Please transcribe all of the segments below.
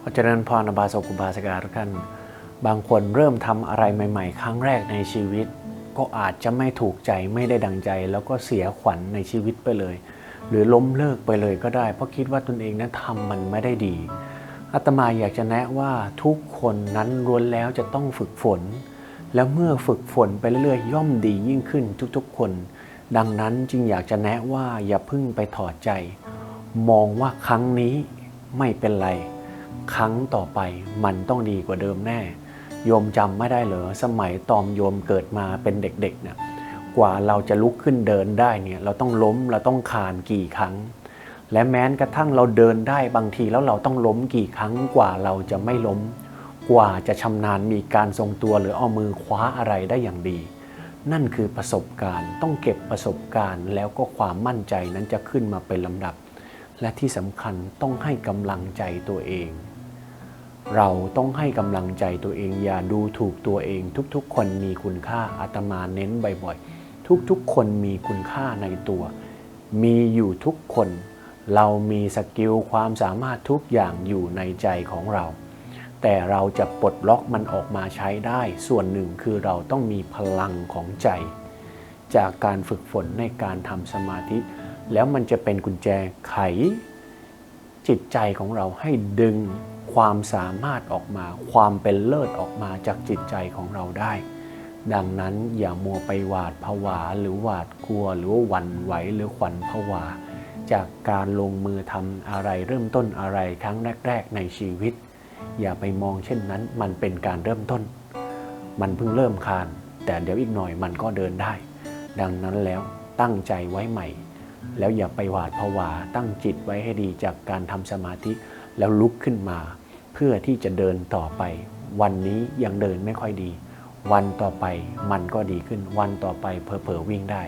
เพราะฉะนั้นพรบาสกุบาสกาทุกท่านบางคนเริ่มทำอะไรใหม่ ๆ ครั้งแรกในชีวิต ก็อาจจะไม่ถูกใจไม่ได้ดังใจ แล้วก็เสียขวัญในชีวิตไปเลย หรือล้มเลิกไปเลยก็ได้ เพราะคิดว่าตนเองนั้นทำมันไม่ได้ดีอาตมาอยากจะแนะว่าทุกคนนั้นล้วนแล้วจะต้องฝึกฝน แล้วเมื่อฝึกฝนไปเรื่อยๆย่อมดียิ่งขึ้นทุกๆคน ดังนั้นจึงอยากจะแนะว่าอย่าพิ่งไปถอดใจ มองว่าครั้งนี้ไม่เป็นไร ครั้งต่อไปมันต้องดีกว่าเดิมแน่ โยมจำไม่ได้เหรอสมัยตอมโยมเกิดมาเป็นเด็กๆเนี่ยกว่าเราจะลุกขึ้นเดินได้เนี่ยเราต้องล้มเราต้องคานกี่ครั้ง และแม้กระทั่งเราเดินได้บางทีแล้วเราต้องล้มกี่ครั้งกว่าเราจะไม่ล้ม กว่าจะชำนาญมีการทรงตัวหรือเอามือคว้าอะไรได้อย่างดี นั่นคือประสบการณ์ต้องเก็บประสบการณ์แล้วก็ความมั่นใจนั้นจะขึ้นมาเป็นลำดับ และที่สำคัญต้องให้กำลังใจตัวเอง เราต้องให้กำลังใจตัวเองอย่าดูถูกตัวเอง ทุกๆ คนมีคุณค่าอาตมาเน้นบ่อยๆ ทุกๆ คนมีคุณค่าในตัว มีอยู่ทุกคน เรามีสกิลความสามารถทุกอย่างอยู่ในใจของเรา แต่เราจะปลดล็อกมันออกมาใช้ได้ ส่วนหนึ่งคือเราต้องมีพลังของใจ จากการฝึกฝนในการทำสมาธิ แล้วมันจะเป็นกุญแจไข จิตใจของเราให้ดึง ความสามารถออกมา ความเป็นเลิศออกมาจากจิตใจของเราได้ ดังนั้นอย่ามัวไปหวาดผวาหรือหวาดกลัวหรือว่าหวั่นไหวหรือขวัญผวา จากการลงมือทำอะไรเริ่มต้นอะไรครั้งแรก ๆ ในชีวิต อย่าไปมองเช่นนั้น มันเป็นการเริ่มต้น มันเพิ่งเริ่มคาน แต่เดี๋ยวอีกหน่อยมันก็เดินได้ ดังนั้นแล้วตั้งใจไว้ใหม่ แล้วอย่าไปหวาดผวาตั้งจิตไว้ให้ดีจากการทำสมาธิ แล้วลุกขึ้นมา เพื่อที่จะเดินต่อไป วันนี้ยังเดินไม่ค่อยดี วันต่อไปมันก็ดีขึ้น วันต่อไปเพอเพอวิ่งได้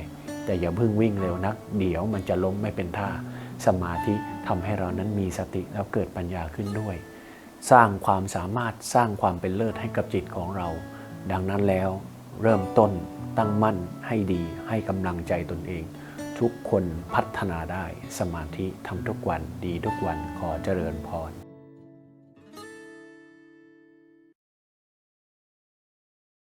แต่อย่าเพิ่งวิ่งเร็วนัก เดี๋ยวมันจะล้มไม่เป็นท่า สมาธิทำให้เรานั้นมีสติแล้วเกิดปัญญาขึ้นด้วย สร้างความสามารถสร้างความเป็นเลิศให้กับจิตของเรา ดังนั้นแล้วเริ่มต้นตั้งมั่นให้ดีให้กำลังใจตนเอง ทุกคนพัฒนาได้สมาธิทำทุกวันดีทุกวันขอเจริญพร